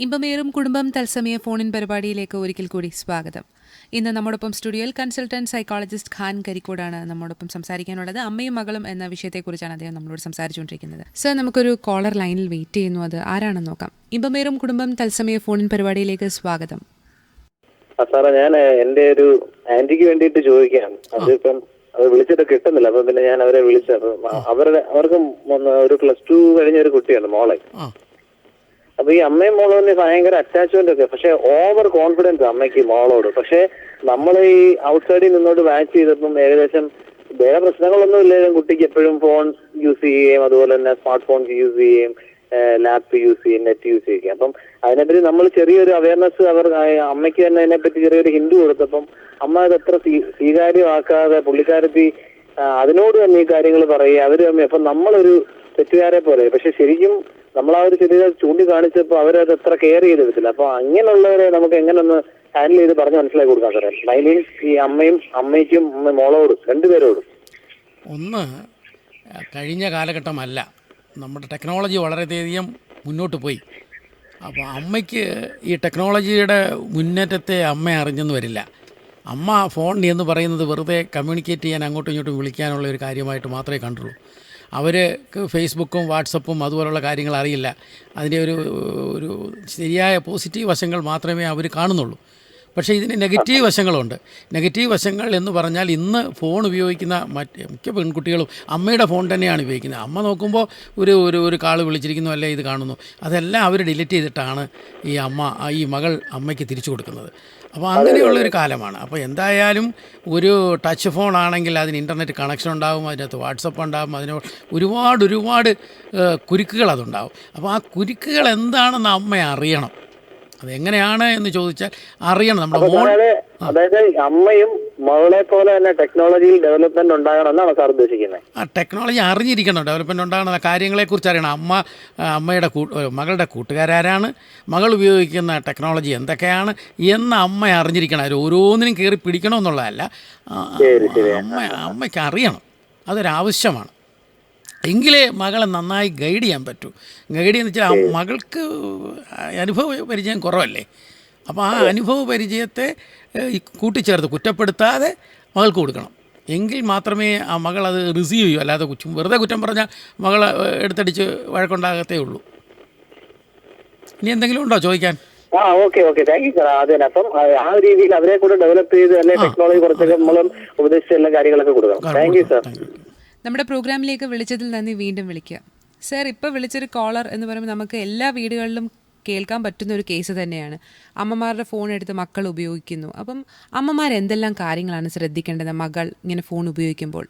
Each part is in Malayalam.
ഇമ്പമേറും കുടുംബം തത്സമയ ഫോണിൻ പരിപാടിയിലേക്ക് ഒരിക്കൽ കൂടി സ്വാഗതം. ഇന്ന് നമ്മോടൊപ്പം സ്റ്റുഡിയോയിൽ കൺസൾട്ടന്റ് സൈക്കോളജിസ്റ്റ് ഖാൻ കരിക്കോടാണ് നമ്മോടൊപ്പം സംസാരിക്കാനുള്ളത്. അമ്മയും മകളും എന്ന വിഷയത്തെക്കുറിച്ചാണ് അദ്ദേഹം നമ്മളോട് സംസാരിച്ചുകൊണ്ടിരിക്കുന്നത്. സർ നമുക്കൊരു കോളർ ലൈനിൽ വെയിറ്റ് ചെയ്യുന്നു. അത് ആരാണെന്ന് നോക്കാം. ഇമ്പമേറും കുടുംബം തത്സമയ ഫോണിൻ പരിപാടിയിലേക്ക് സ്വാഗതം. സാറേ ഞാൻ എന്റെ ഒരു ആന്റിക്ക് വേണ്ടിയിട്ട് ചോദിക്കുകയാണ്. അതിപ്പം അത് വിളിച്ചിട്ട് കിട്ടുന്നില്ല. അപ്പൊ പിന്നെ ഞാൻ അവരെ വിളിച്ചു അപ്പൊ അവരുടെ അവർക്കും ഒരു പ്ലസ് ടു കഴിഞ്ഞ ഒരു കുട്ടിയാണ് മോളെ. ആ. അപ്പൊ ഈ അമ്മയും മോളും തന്നെ ഭയങ്കര അറ്റാച്ച്മെന്റ് ഒക്കെ. പക്ഷെ ഓവർ കോൺഫിഡൻസ് അമ്മയ്ക്ക് മോളോട്. പക്ഷെ നമ്മൾ ഈ ഔട്ട്സൈഡിൽ നിന്നോട് വാച്ച് ചെയ്തപ്പം ഏകദേശം വേറെ പ്രശ്നങ്ങളൊന്നും ഇല്ലെങ്കിലും കുട്ടിക്ക് എപ്പോഴും ഫോൺ യൂസ് ചെയ്യുകയും അതുപോലെ തന്നെ സ്മാർട്ട് ഫോൺ യൂസ് ചെയ്യുകയും ലാപ്പ് യൂസ് ചെയ്യും നെറ്റ് യൂസ് ചെയ്യുകയും. അപ്പം അതിനെപ്പറ്റി നമ്മൾ ചെറിയൊരു അവയർനെസ് അവർ അമ്മയ്ക്ക് തന്നെ അതിനെപ്പറ്റി ചെറിയൊരു ഹിന്ദു കൊടുത്തപ്പം അമ്മ അത് എത്ര സ്വീകാര്യമാക്കാതെ പുള്ളിക്കാരത്തി അതിനോട് തന്നെ ഈ കാര്യങ്ങൾ പറയുക. അവർ തമ്മിൽ അപ്പൊ നമ്മളൊരു തെറ്റുകാരെ പോലെ. പക്ഷെ ശരിക്കും നമ്മൾ ആ ഒരു ചെറിയ ചൂണ്ടിക്കാണിച്ചപ്പോൾ അവരത് എത്ര കെയർ ചെയ്തെടുത്തില്ല അപ്പൊ അങ്ങനെയുള്ളവരെ നമുക്ക് എങ്ങനെ ഒന്ന് ഹാൻഡിൽ ചെയ്ത് പറഞ്ഞ് മനസ്സിലാക്കി കൊടുക്കാൻ സാറേ. മീൻ ഈ അമ്മയും അമ്മയ്ക്കും അമ്മ മോളോടും രണ്ടുപേരോടും. ഒന്ന് കഴിഞ്ഞ കാലഘട്ടമല്ല. നമ്മുടെ ടെക്നോളജി വളരെയധികം മുന്നോട്ട് പോയി. അപ്പോൾ അമ്മയ്ക്ക് ഈ ടെക്നോളജിയുടെ മുന്നേറ്റത്തെ അമ്മ അറിഞ്ഞെന്ന് വരില്ല. അമ്മ ഫോൺ എന്ന് പറയുന്നത് വെറുതെ കമ്മ്യൂണിക്കേറ്റ് ചെയ്യാൻ അങ്ങോട്ടും ഇങ്ങോട്ടും വിളിക്കാനുള്ള ഒരു കാര്യമായിട്ട് മാത്രമേ കണ്ടുള്ളൂ. അവർക്ക് ഫേസ്ബുക്കും വാട്സപ്പും അതുപോലുള്ള കാര്യങ്ങൾ അറിയില്ല. അതിന്റെ ഒരു ഒരു ശരിയായ പോസിറ്റീവ് വശങ്ങൾ മാത്രമേ അവർ കാണുന്നുള്ളൂ. പക്ഷേ ഇതിന് നെഗറ്റീവ് വശങ്ങളുണ്ട്. നെഗറ്റീവ് വശങ്ങൾ എന്ന് പറഞ്ഞാൽ ഇന്ന് ഫോൺ ഉപയോഗിക്കുന്ന മറ്റ് മിക്ക പെൺകുട്ടികളും അമ്മയുടെ ഫോൺ തന്നെയാണ് ഉപയോഗിക്കുന്നത്. അമ്മ നോക്കുമ്പോൾ ഒരു ഒരു ഒരു കാൾ വിളിച്ചിരിക്കുന്നു അല്ലേ ഇത് കാണുന്നു. അതെല്ലാം അവർ ഡിലീറ്റ് ചെയ്തിട്ടാണ് ഈ അമ്മ ഈ മകൾ അമ്മയ്ക്ക് തിരിച്ചു കൊടുക്കുന്നത്. അപ്പോൾ അങ്ങനെയുള്ളൊരു കാലമാണ്. അപ്പോൾ എന്തായാലും ഒരു ടച്ച് ഫോൺ ആണെങ്കിൽ അതിന് ഇന്റർനെറ്റ് കണക്ഷൻ ഉണ്ടാകും അതിനകത്ത് വാട്സപ്പ് ഉണ്ടാകും അതിന് ഒരുപാട് ഒരുപാട് കുരുക്കുകൾ അതുണ്ടാകും അപ്പോൾ ആ കുരുക്കുകൾ എന്താണെന്ന് അമ്മ അറിയണം. അതെങ്ങനെയാണ് എന്ന് ചോദിച്ചാൽ അറിയണം. നമ്മുടെ മോൾ അതായത് അമ്മയും മകളെ പോലെ തന്നെ ടെക്നോളജിയിൽ ഡെവലപ്മെന്റ് ഉണ്ടാകണം എന്നാണ് സാർ ഉദ്ദേശിക്കുന്നത്. ആ ടെക്നോളജി അറിഞ്ഞിരിക്കണം. ഡെവലപ്മെന്റ് ഉണ്ടാകണം കാര്യങ്ങളെ കുറിച്ച് അറിയണം. അമ്മ അമ്മയുടെ മകളുടെ കൂട്ടുകാരാരാണ്? മകൾ ഉപയോഗിക്കുന്ന ടെക്നോളജി എന്തൊക്കെയാണ് എന്ന് അമ്മ അറിഞ്ഞിരിക്കണം. അവർ ഓരോന്നിനും കയറി പിടിക്കണമെന്നുള്ളതല്ല. അമ്മ അമ്മയ്ക്ക് അറിയണം. അതൊരാവശ്യമാണ്. എങ്കിലേ മകളെ നന്നായി ഗൈഡ് ചെയ്യാൻ പറ്റൂ. ഗൈഡ് ചെയ്യുന്ന വെച്ചാൽ ആ മകൾക്ക് അനുഭവ പരിചയം കുറവല്ലേ? അപ്പോൾ ആ അനുഭവ പരിചയത്തെ കൂട്ടിച്ചേർത്ത് കുറ്റപ്പെടുത്താതെ മകൾക്ക് കൊടുക്കണം. എങ്കിൽ മാത്രമേ ആ മകൾ അത് റിസീവ് ചെയ്യൂ. അല്ലാതെ കുറ്റം വെറുതെ കുറ്റം പറഞ്ഞാൽ മകൾ എടുത്തടിച്ച് വഴക്കുണ്ടാകത്തേ ഉള്ളൂ. ഇനി എന്തെങ്കിലും ഉണ്ടോ ചോദിക്കാൻ? ആ okay okay. Thank you sir അത് തന്നെ. അപ്പം ആ രീതിയിൽ അവരെ കൂടെ ഡെവലപ്പ് ചെയ്ത് അല്ലെ ടെക്നോളജി കുറച്ചൊക്കെ നമ്മളും ഉപദേശിച്ച എല്ലാ കാര്യങ്ങളൊക്കെ കൊടുക്കണം. Thank you. സാർ നമ്മുടെ പ്രോഗ്രാമിലേക്ക് വിളിച്ചതിൽ നന്ദി വീണ്ടും വിളിക്കുക. സർ ഇപ്പോൾ വിളിച്ചൊരു കോളർ എന്ന് പറയുമ്പോൾ നമുക്ക് എല്ലാ വീടുകളിലും കേൾക്കാൻ പറ്റുന്ന ഒരു കേസ് തന്നെയാണ്. അമ്മമാരുടെ ഫോൺ എടുത്ത് മക്കൾ ഉപയോഗിക്കുന്നു. അപ്പം അമ്മമാർ എന്തെല്ലാം കാര്യങ്ങളാണ് ശ്രദ്ധിക്കേണ്ടത് മകൾ ഇങ്ങനെ ഫോൺ ഉപയോഗിക്കുമ്പോൾ?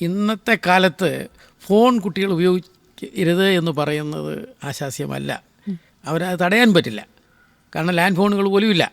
ഇന്നത്തെ കാലത്ത് ഫോൺ കുട്ടികൾ ഉപയോഗിക്കരുത് എന്ന് പറയുന്നത് ആശാസ്യമല്ല. അവരത് തടയാൻ പറ്റില്ല. കാരണം ലാൻഡ് ഫോണുകൾ പോലും ഇല്ല.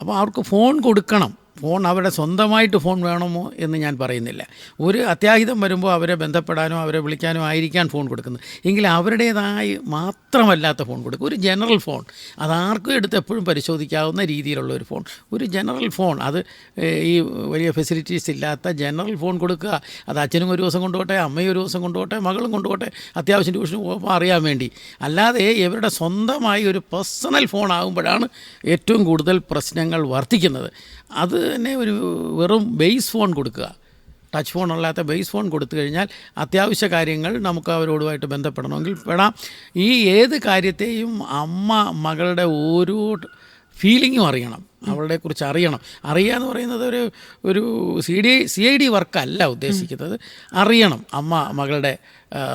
അപ്പോൾ അവർക്ക് ഫോൺ കൊടുക്കണം. ഫോൺ അവരുടെ സ്വന്തമായിട്ട് ഫോൺ വേണമോ എന്ന് ഞാൻ പറയുന്നില്ല. ഒരു അത്യാഹിതം വരുമ്പോൾ അവരെ ബന്ധപ്പെടാനോ അവരെ വിളിക്കാനോ ആയിരിക്കാൻ ഫോൺ കൊടുക്കുന്നത് എങ്കിൽ അവരുടേതായി മാത്രമല്ലാത്ത ഫോൺ കൊടുക്കും. ഒരു ജനറൽ ഫോൺ. അതാർക്കും എടുത്ത് എപ്പോഴും പരിശോധിക്കാവുന്ന രീതിയിലുള്ള ഒരു ഫോൺ. ഒരു ജനറൽ ഫോൺ. അത് ഈ വലിയ ഫെസിലിറ്റീസ് ഇല്ലാത്ത ജനറൽ ഫോൺ കൊടുക്കുക. അത് അച്ഛനും ഒരു ദിവസം കൊണ്ടുപോട്ടെ അമ്മയും ഒരു ദിവസം കൊണ്ടുപോട്ടെ മകളും കൊണ്ടുപോട്ടെ അത്യാവശ്യം ട്യൂഷന് പോകുമ്പോൾ അറിയാൻ വേണ്ടി. അല്ലാതെ ഇവരുടെ സ്വന്തമായി ഒരു പേഴ്സണൽ ഫോൺ ആകുമ്പോഴാണ് ഏറ്റവും കൂടുതൽ പ്രശ്നങ്ങൾ വർദ്ധിക്കുന്നത്. അത് തന്നെ ഒരു വെറും ബേസ് ഫോൺ കൊടുക്കുക. ടച്ച് ഫോൺ അല്ലാത്ത ബേസ് ഫോൺ കൊടുത്തു കഴിഞ്ഞാൽ അത്യാവശ്യ കാര്യങ്ങൾ നമുക്ക് അവരോടുമായിട്ട് ബന്ധപ്പെടണമെങ്കിൽ പെടാം. ഈ ഏത് കാര്യത്തെയും അമ്മ മകളുടെ ഓരോ ഫീലിങ്ങും അറിയണം. അവളെ കുറിച്ച് അറിയണം. അറിയുക എന്ന് പറയുന്നത് ഒരു ഒരു C D C I D വർക്കല്ല ഉദ്ദേശിക്കുന്നത്. അറിയണം. അമ്മ മകളുടെ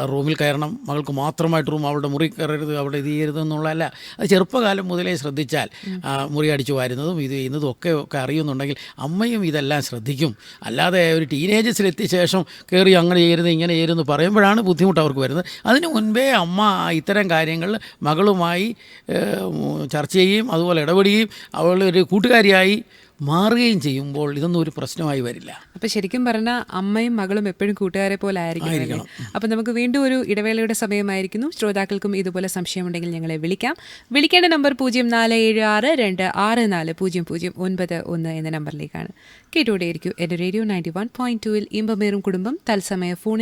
റൂമിൽ കയറണം. മകൾക്ക് മാത്രമായിട്ട് റൂം അവളുടെ മുറി കയറരുത് അവിടെ ഇത് ചെയ്യരുത് എന്നുള്ളതല്ല. അത് ചെറുപ്പകാലം മുതലേ ശ്രദ്ധിച്ചാൽ മുറി അടിച്ചു വാരുന്നതും ഇത് ചെയ്യുന്നതും ഒക്കെ ഒക്കെ അറിയുന്നുണ്ടെങ്കിൽ അമ്മയും ഇതെല്ലാം ശ്രദ്ധിക്കും. അല്ലാതെ ഒരു ടീനേജസിലെത്തിയ ശേഷം കയറി അങ്ങനെ ചെയ്യരുത് ഇങ്ങനെ ചെയ്യരുതെന്ന് പറയുമ്പോഴാണ് ബുദ്ധിമുട്ട് അവർക്ക് വരുന്നത്. അതിന് മുൻപേ അമ്മ ഇത്തരം കാര്യങ്ങൾ മകളുമായി ചർച്ച ചെയ്യുകയും അതുപോലെ ഇടപെടുകയും അവൾ ഒരു കൂട്ടുകാരിയായി മാറുകയും ചെയ്യുമ്പോൾ ഇതൊന്നും ഒരു പ്രശ്നമായി വരില്ല. അപ്പൊ ശരിക്കും പറഞ്ഞാൽ അമ്മയും മകളും എപ്പോഴും കൂട്ടുകാരെ പോലെ ആയിരിക്കണം അപ്പൊ നമുക്ക് വീണ്ടും ഒരു ഇടവേളയുടെ സമയമായിരിക്കുന്നു. ശ്രോതാക്കൾക്കും ഇതുപോലെ സംശയമുണ്ടെങ്കിൽ ഞങ്ങളെ വിളിക്കാം. വിളിക്കേണ്ട നമ്പർ പൂജ്യം നാല് ഏഴ് ആറ് രണ്ട് ആറ് നാല് പൂജ്യം പൂജ്യം ഒൻപത് ഒന്ന് എന്ന നമ്പറിലേക്കാണ്. കേട്ടുകൊണ്ടേയിരിക്കും എന്റെ റേഡിയോ നയന്റി വൺ പോയിന്റ് ടുവിൽ ഇമ്പമേറും കുടുംബം തത്സമയ ഫോണിൻ